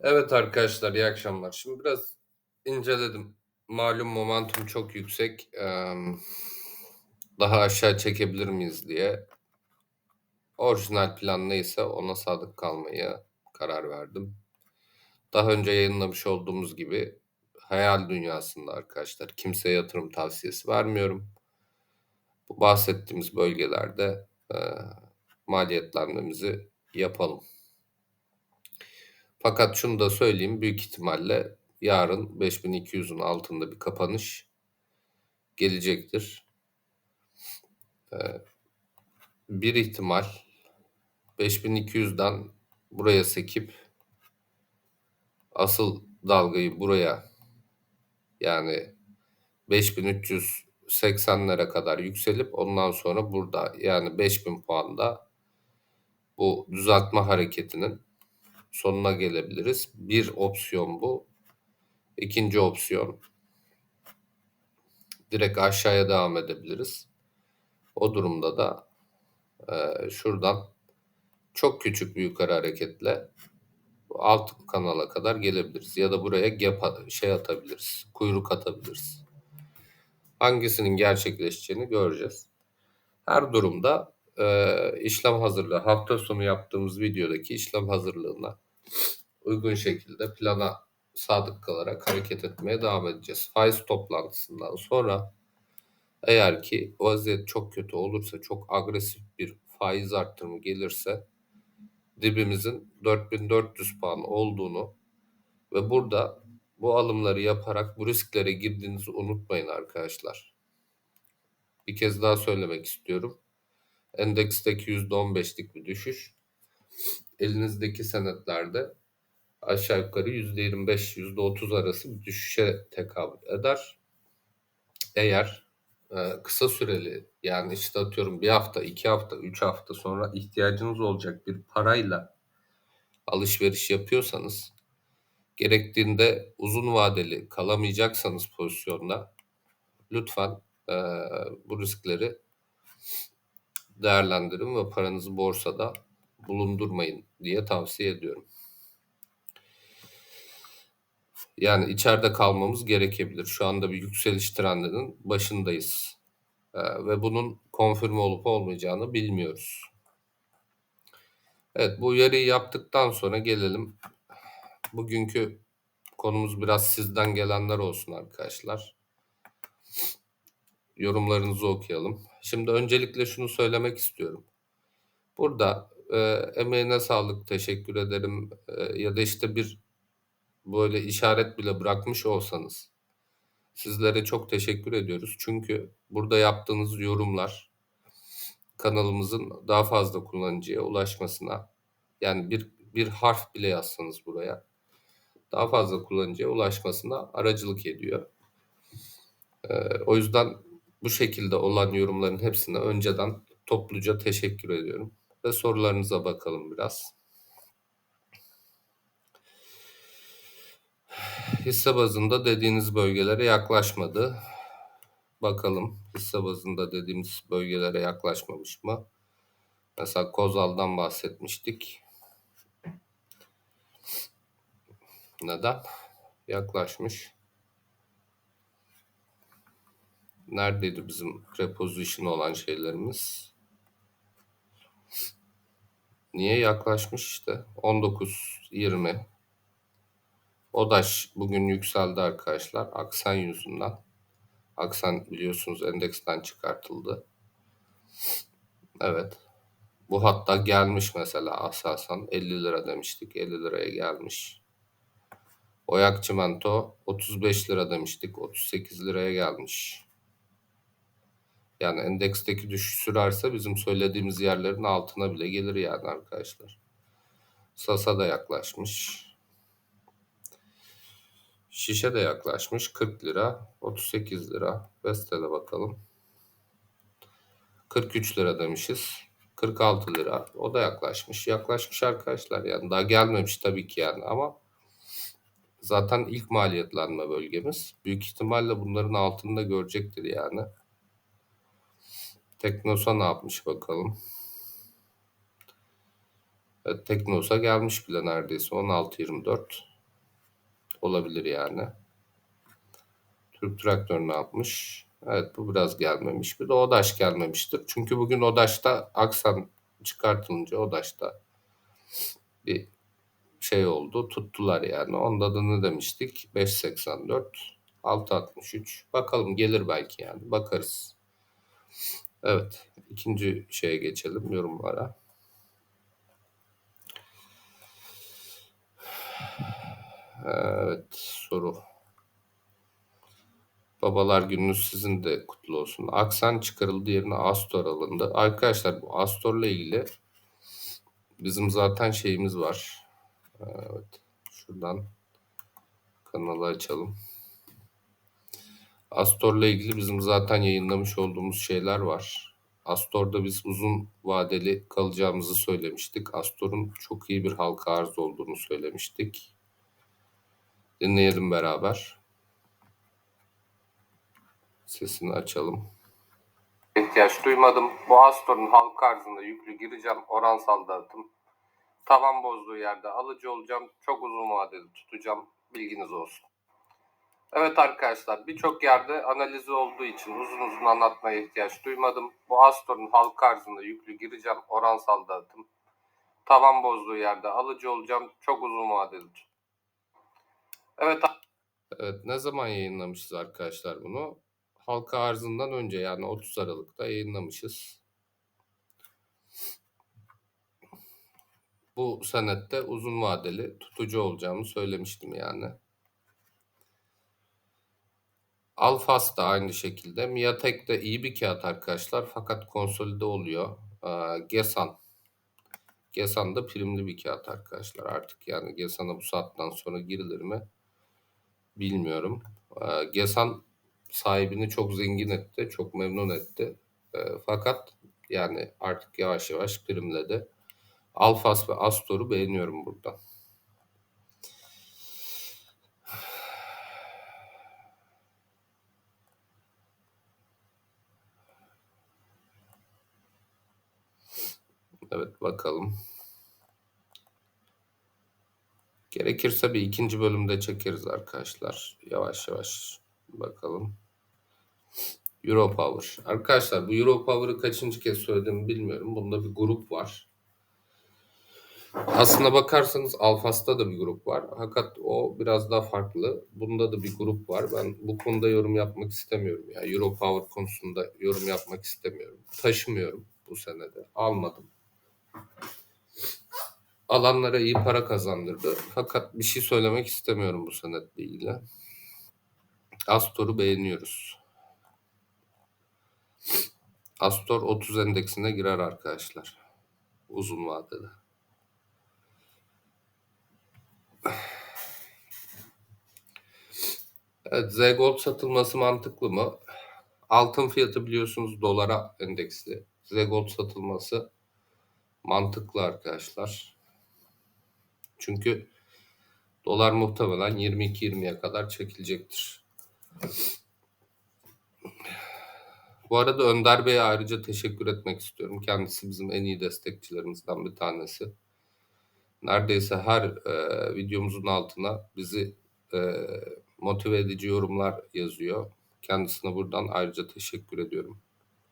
Evet arkadaşlar, iyi akşamlar. Şimdi biraz inceledim. Malum momentum çok yüksek. Daha aşağı çekebilir miyiz diye. Orijinal plan neyse ona sadık kalmaya karar verdim. Daha önce yayınlamış olduğumuz gibi hayal dünyasında arkadaşlar kimseye yatırım tavsiyesi vermiyorum. Bu bahsettiğimiz bölgelerde eee, maliyetlenmemizi yapalım. Fakat şunu da söyleyeyim, büyük ihtimalle yarın 5200'ün altında bir kapanış gelecektir. Ee, bir ihtimal 5200'den buraya sekip asıl dalgayı buraya yani 5380'lere kadar yükselip ondan sonra burada yani 5000 puanda bu düzeltme hareketinin sonuna gelebiliriz. Bir opsiyon bu. İkinci opsiyon direkt aşağıya devam edebiliriz. O durumda da e, şuradan çok küçük bir yukarı hareketle alt kanala kadar gelebiliriz. Ya da buraya gap şey atabiliriz. Kuyruk atabiliriz. Hangisinin gerçekleşeceğini göreceğiz. Her durumda e, işlem hazırlığı hafta sonu yaptığımız videodaki işlem hazırlığına uygun şekilde plana sadık kalarak hareket etmeye devam edeceğiz. Faiz toplantısından sonra eğer ki vaziyet çok kötü olursa, çok agresif bir faiz arttırımı gelirse dibimizin 4400 puan olduğunu ve burada bu alımları yaparak bu risklere girdiğinizi unutmayın arkadaşlar. Bir kez daha söylemek istiyorum. Endeksteki %15'lik bir düşüş. Elinizdeki senetlerde aşağı yukarı %25, %30 arası bir düşüşe tekabül eder. Eğer e, kısa süreli yani işte atıyorum bir hafta, iki hafta, üç hafta sonra ihtiyacınız olacak bir parayla alışveriş yapıyorsanız gerektiğinde uzun vadeli kalamayacaksanız pozisyonda lütfen e, bu riskleri değerlendirin ve paranızı borsada bulundurmayın diye tavsiye ediyorum. Yani içeride kalmamız gerekebilir. Şu anda bir yükseliş trendinin başındayız. Ee, ve bunun konfirme olup olmayacağını bilmiyoruz. Evet bu uyarıyı yaptıktan sonra gelelim. Bugünkü konumuz biraz sizden gelenler olsun arkadaşlar. Yorumlarınızı okuyalım. Şimdi öncelikle şunu söylemek istiyorum. Burada e, emeğine sağlık teşekkür ederim e, ya da işte bir böyle işaret bile bırakmış olsanız sizlere çok teşekkür ediyoruz. Çünkü burada yaptığınız yorumlar kanalımızın daha fazla kullanıcıya ulaşmasına yani bir bir harf bile yazsanız buraya daha fazla kullanıcıya ulaşmasına aracılık ediyor. Ee, o yüzden bu şekilde olan yorumların hepsine önceden topluca teşekkür ediyorum. Ve sorularınıza bakalım biraz. hisse bazında dediğiniz bölgelere yaklaşmadı. Bakalım hisse bazında dediğimiz bölgelere yaklaşmamış mı? Mesela Kozal'dan bahsetmiştik. Neden? Yaklaşmış. Neredeydi bizim reposition olan şeylerimiz? Niye yaklaşmış işte? 19, 20, ODAŞ bugün yükseldi arkadaşlar. Aksan yüzünden. Aksan biliyorsunuz endeksten çıkartıldı. Evet. Bu hatta gelmiş mesela asasan 50 lira demiştik. 50 liraya gelmiş. Oyak çimento 35 lira demiştik. 38 liraya gelmiş. Yani endeksteki düşüş sürerse bizim söylediğimiz yerlerin altına bile gelir yani arkadaşlar. Sasa da yaklaşmış. Şişe de yaklaşmış. 40 lira. 38 lira. Vestel'e bakalım. 43 lira demişiz. 46 lira. O da yaklaşmış. Yaklaşmış arkadaşlar. Yani daha gelmemiş tabii ki yani ama zaten ilk maliyetlenme bölgemiz. Büyük ihtimalle bunların altında görecektir yani. Teknosa ne yapmış bakalım. Evet, Teknosa gelmiş bile neredeyse 16.24. olabilir yani. Türk Traktör ne yapmış? Evet bu biraz gelmemiş. Bir de Odaş gelmemiştir. Çünkü bugün Odaş'ta Aksan çıkartılınca Odaş'ta bir şey oldu. Tuttular yani. Onda da ne demiştik? 5.84 6.63. Bakalım gelir belki yani. Bakarız. Evet. ikinci şeye geçelim yorumlara. Evet soru. Babalar gününüz sizin de kutlu olsun. Aksan çıkarıldı yerine Astor alındı. Arkadaşlar bu Astor'la ilgili bizim zaten şeyimiz var. Evet. Şuradan kanalı açalım. Astor'la ilgili bizim zaten yayınlamış olduğumuz şeyler var. Astor'da biz uzun vadeli kalacağımızı söylemiştik. Astor'un çok iyi bir halka arz olduğunu söylemiştik. Dinleyelim beraber. Sesini açalım. İhtiyaç duymadım. Bu Astor'un halka arzında yüklü gireceğim. Oransal dağıtım. Tavan bozduğu yerde alıcı olacağım. Çok uzun vadeli tutacağım. Bilginiz olsun. Evet arkadaşlar birçok yerde analizi olduğu için uzun uzun anlatmaya ihtiyaç duymadım. Bu Astor'un halka arzında yüklü gireceğim. Oransal dağıtım. Tavan bozduğu yerde alıcı olacağım. Çok uzun vadeli. Evet. Evet ne zaman yayınlamışız arkadaşlar bunu? Halka arzından önce yani 30 Aralık'ta yayınlamışız. Bu senette uzun vadeli tutucu olacağımı söylemiştim yani. Alfas da aynı şekilde. Miatek de iyi bir kağıt arkadaşlar fakat konsolide oluyor. Ee, Gesan. Gesan da primli bir kağıt arkadaşlar. Artık yani Gesan'a bu saatten sonra girilir mi bilmiyorum. Ee, Gesan sahibini çok zengin etti, çok memnun etti. Ee, fakat yani artık yavaş yavaş primledi. Alfas ve Astor'u beğeniyorum burada. Evet bakalım. Gerekirse bir ikinci bölümde çekeriz arkadaşlar. Yavaş yavaş bakalım. Europower. Arkadaşlar bu Europower'ı kaçıncı kez söylediğimi bilmiyorum. Bunda bir grup var. Aslına bakarsanız Alfas'ta da bir grup var. Fakat o biraz daha farklı. Bunda da bir grup var. Ben bu konuda yorum yapmak istemiyorum. Yani Europower konusunda yorum yapmak istemiyorum. Taşımıyorum bu senede. Almadım. Alanlara iyi para kazandırdı. Fakat bir şey söylemek istemiyorum bu senetle ilgili. Astor'u beğeniyoruz. Astor 30 endeksine girer arkadaşlar. Uzun vadede. Evet, Z Gold satılması mantıklı mı? Altın fiyatı biliyorsunuz dolara endeksli. Z Gold satılması mantıklı arkadaşlar. Çünkü dolar muhtemelen 22-20'ye kadar çekilecektir. Bu arada Önder Bey'e ayrıca teşekkür etmek istiyorum. Kendisi bizim en iyi destekçilerimizden bir tanesi. Neredeyse her e, videomuzun altına bizi e, motive edici yorumlar yazıyor. Kendisine buradan ayrıca teşekkür ediyorum.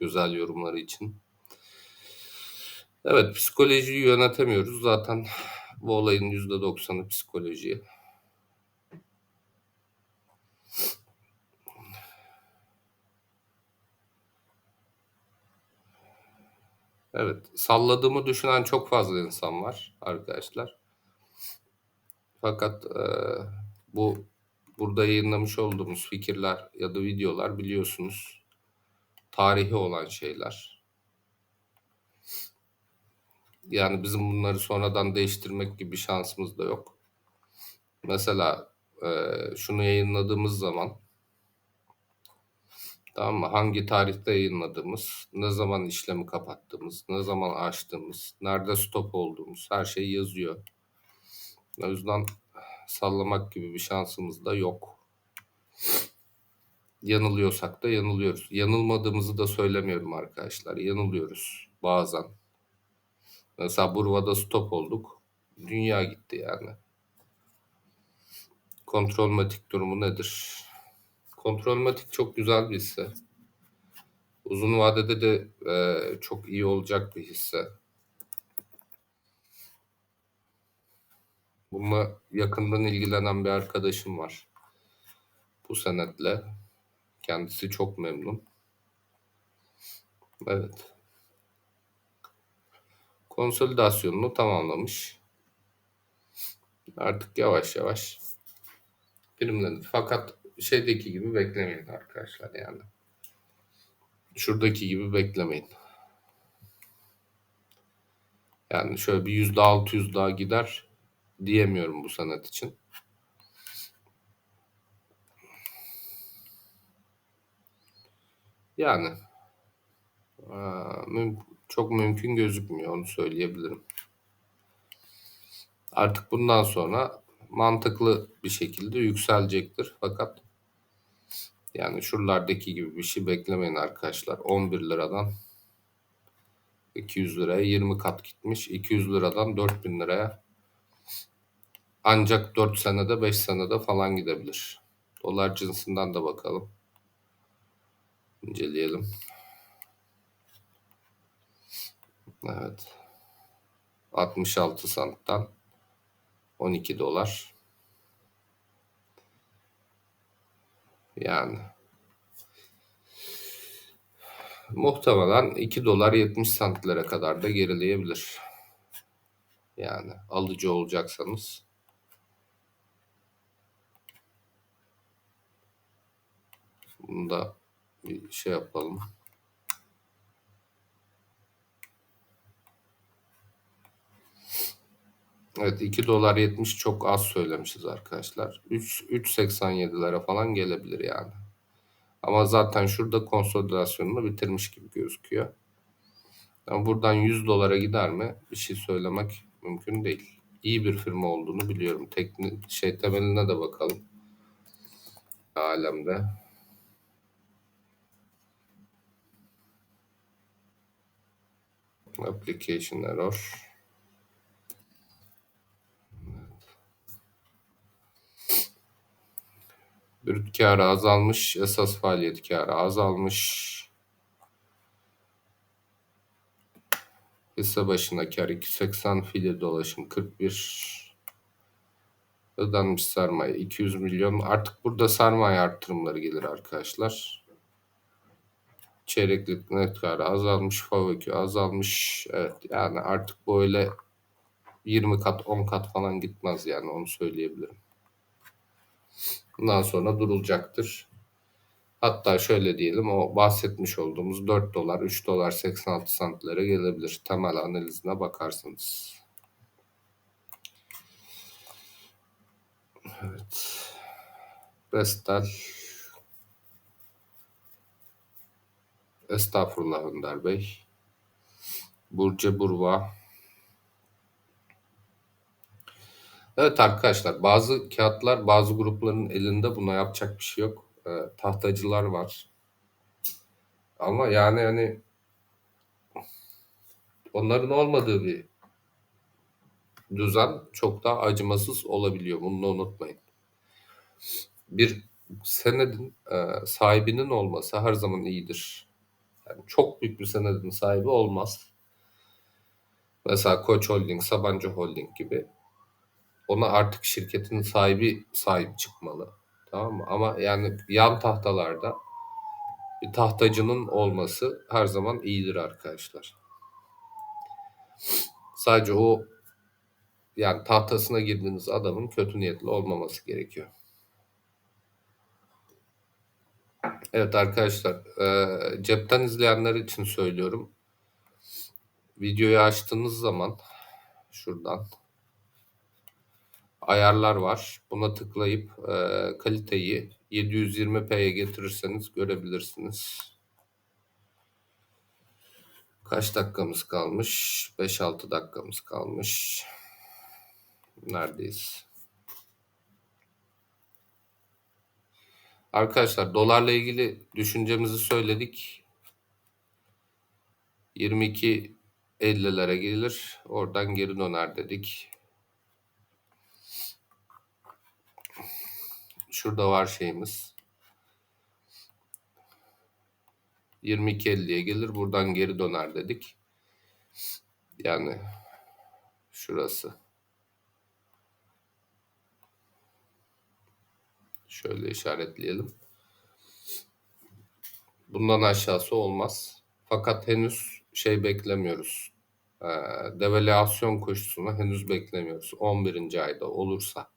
Güzel yorumları için. Evet psikolojiyi yönetemiyoruz. Zaten bu olayın %90'ı psikoloji. Evet, salladığımı düşünen çok fazla insan var arkadaşlar. Fakat e, bu burada yayınlamış olduğumuz fikirler ya da videolar biliyorsunuz tarihi olan şeyler. Yani bizim bunları sonradan değiştirmek gibi şansımız da yok. Mesela e, şunu yayınladığımız zaman Tamam mı? Hangi tarihte yayınladığımız, ne zaman işlemi kapattığımız, ne zaman açtığımız, nerede stop olduğumuz her şey yazıyor. O yüzden sallamak gibi bir şansımız da yok. Yanılıyorsak da yanılıyoruz. Yanılmadığımızı da söylemiyorum arkadaşlar. Yanılıyoruz bazen. Mesela Burva'da stop olduk. Dünya gitti yani. Kontrolmatik durumu nedir? Kontrolmatik çok güzel bir hisse. Uzun vadede de e, çok iyi olacak bir hisse. Bununla yakından ilgilenen bir arkadaşım var. Bu senetle. Kendisi çok memnun. Evet. Konsolidasyonunu tamamlamış. Artık yavaş yavaş primlenir. Fakat şeydeki gibi beklemeyin arkadaşlar yani. Şuradaki gibi beklemeyin. Yani şöyle bir yüzde altı yüz daha gider diyemiyorum bu sanat için. Yani çok mümkün gözükmüyor onu söyleyebilirim. Artık bundan sonra mantıklı bir şekilde yükselecektir. Fakat yani şuralardaki gibi bir şey beklemeyin arkadaşlar. 11 liradan 200 liraya 20 kat gitmiş. 200 liradan 4000 liraya ancak 4 senede 5 senede falan gidebilir. Dolar cinsinden de bakalım. İnceleyelim. Evet. 66 santtan 12 dolar. Yani muhtemelen 2 dolar 70 santlere kadar da gerileyebilir. Yani alıcı olacaksanız. Bunu da bir şey yapalım. Evet 2 dolar 70 çok az söylemişiz arkadaşlar. 3 3.87'lere falan gelebilir yani. Ama zaten şurada konsolidasyonunu bitirmiş gibi gözüküyor. Ama buradan 100 dolara gider mi? Bir şey söylemek mümkün değil. İyi bir firma olduğunu biliyorum. Teknik şey temeline de bakalım. Alemde. Application error. Brüt karı azalmış, esas faaliyet karı azalmış. Hisse başına kar 280, fiil dolaşım 41. Ödenmiş sermaye 200 milyon. Artık burada sermaye arttırımları gelir arkadaşlar. Çeyreklik net karı azalmış, FAVÖK'ü azalmış. Evet yani artık böyle 20 kat 10 kat falan gitmez yani onu söyleyebilirim. Bundan sonra durulacaktır. Hatta şöyle diyelim o bahsetmiş olduğumuz 4 dolar 3 dolar 86 santlere gelebilir. Temel analizine bakarsınız. Evet. Bestel Estağfurullah Önder Bey. Burcu Burva Evet arkadaşlar bazı kağıtlar bazı grupların elinde buna yapacak bir şey yok. E, tahtacılar var. Ama yani hani onların olmadığı bir düzen çok daha acımasız olabiliyor. Bunu da unutmayın. Bir senedin e, sahibinin olması her zaman iyidir. Yani çok büyük bir senedin sahibi olmaz. Mesela Koç Holding, Sabancı Holding gibi ona artık şirketin sahibi sahip çıkmalı. Tamam mı? Ama yani yan tahtalarda bir tahtacının olması her zaman iyidir arkadaşlar. Sadece o yani tahtasına girdiğiniz adamın kötü niyetli olmaması gerekiyor. Evet arkadaşlar e, cepten izleyenler için söylüyorum. Videoyu açtığınız zaman şuradan ayarlar var. Buna tıklayıp e, kaliteyi 720p'ye getirirseniz görebilirsiniz. Kaç dakikamız kalmış? 5-6 dakikamız kalmış. Neredeyiz? Arkadaşlar dolarla ilgili düşüncemizi söyledik. 22 50'lere gelir. Oradan geri döner dedik. Şurada var şeyimiz. 22.50'ye gelir. Buradan geri döner dedik. Yani şurası. Şöyle işaretleyelim. Bundan aşağısı olmaz. Fakat henüz şey beklemiyoruz. Ee, devalüasyon koşusunu henüz beklemiyoruz. 11. ayda olursa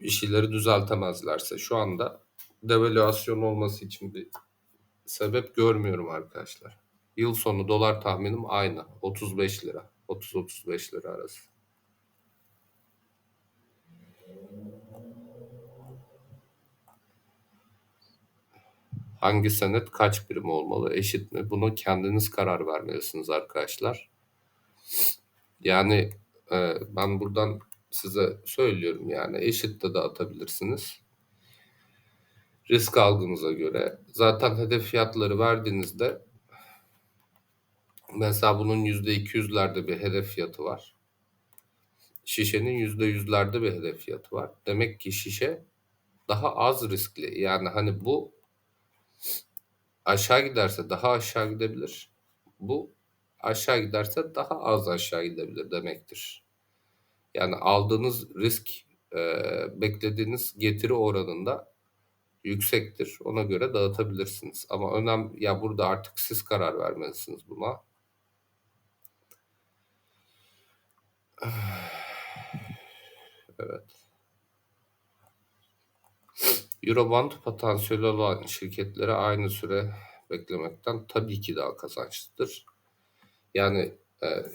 bir şeyleri düzeltemezlerse şu anda devalüasyon olması için bir sebep görmüyorum arkadaşlar. Yıl sonu dolar tahminim aynı. 35 lira. 30-35 lira arası. Hangi senet kaç birim olmalı, eşit mi? Bunu kendiniz karar vermelisiniz arkadaşlar. Yani e, ben buradan size söylüyorum yani eşit de dağıtabilirsiniz. Risk algınıza göre. Zaten hedef fiyatları verdiğinizde mesela bunun %200'lerde bir hedef fiyatı var. Şişenin %100'lerde bir hedef fiyatı var. Demek ki şişe daha az riskli. Yani hani bu aşağı giderse daha aşağı gidebilir. Bu aşağı giderse daha az aşağı gidebilir demektir. Yani aldığınız risk e, beklediğiniz getiri oranında yüksektir. Ona göre dağıtabilirsiniz. Ama önem ya burada artık siz karar vermelisiniz buna. Evet. Eurobond potansiyeli olan şirketlere aynı süre beklemekten tabii ki daha kazançlıdır. Yani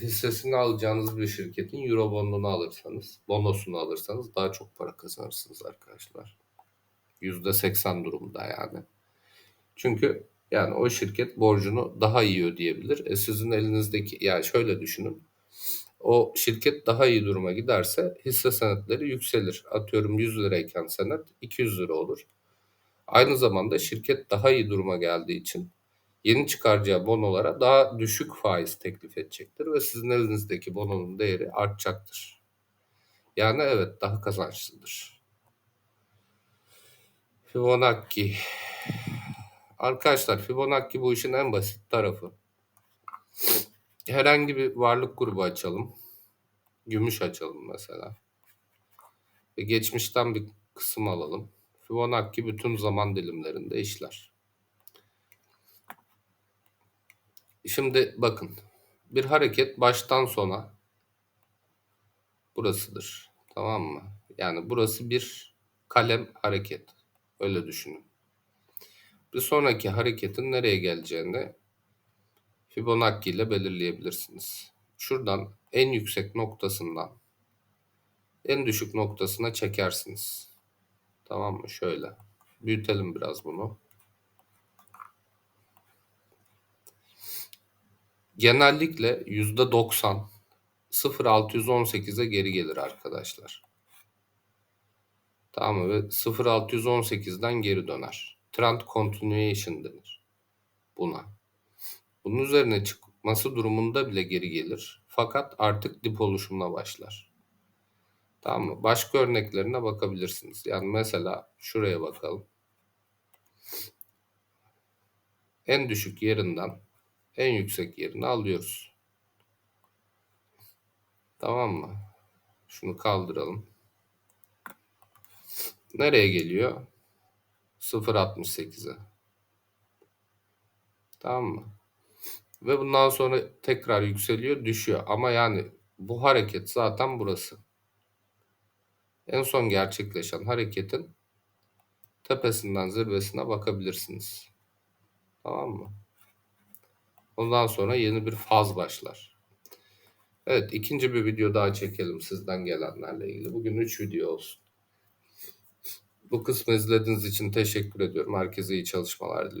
hissesini alacağınız bir şirketin Eurobond'unu alırsanız, bonosunu alırsanız daha çok para kazanırsınız arkadaşlar. %80 durumda yani. Çünkü yani o şirket borcunu daha iyi ödeyebilir. E sizin elinizdeki yani şöyle düşünün. O şirket daha iyi duruma giderse hisse senetleri yükselir. Atıyorum 100 lirayken senet 200 lira olur. Aynı zamanda şirket daha iyi duruma geldiği için yeni çıkaracağı bonolara daha düşük faiz teklif edecektir ve sizin elinizdeki bononun değeri artacaktır. Yani evet daha kazançlıdır. Fibonacci. Arkadaşlar Fibonacci bu işin en basit tarafı. Herhangi bir varlık grubu açalım. Gümüş açalım mesela. Ve geçmişten bir kısım alalım. Fibonacci bütün zaman dilimlerinde işler. Şimdi bakın. Bir hareket baştan sona burasıdır. Tamam mı? Yani burası bir kalem hareket. Öyle düşünün. Bir sonraki hareketin nereye geleceğini Fibonacci ile belirleyebilirsiniz. Şuradan en yüksek noktasından en düşük noktasına çekersiniz. Tamam mı? Şöyle. Büyütelim biraz bunu. Genellikle %90 0618'e geri gelir arkadaşlar. Tamam mı? Ve 0618'den geri döner. Trend continuation denir buna. Bunun üzerine çıkması durumunda bile geri gelir. Fakat artık dip oluşumuna başlar. Tamam mı? Başka örneklerine bakabilirsiniz. Yani mesela şuraya bakalım. En düşük yerinden en yüksek yerini alıyoruz. Tamam mı? Şunu kaldıralım. Nereye geliyor? 0.68'e. Tamam mı? Ve bundan sonra tekrar yükseliyor, düşüyor. Ama yani bu hareket zaten burası. En son gerçekleşen hareketin tepesinden zirvesine bakabilirsiniz. Tamam mı? Ondan sonra yeni bir faz başlar. Evet ikinci bir video daha çekelim sizden gelenlerle ilgili. Bugün 3 video olsun. Bu kısmı izlediğiniz için teşekkür ediyorum. Herkese iyi çalışmalar diliyorum.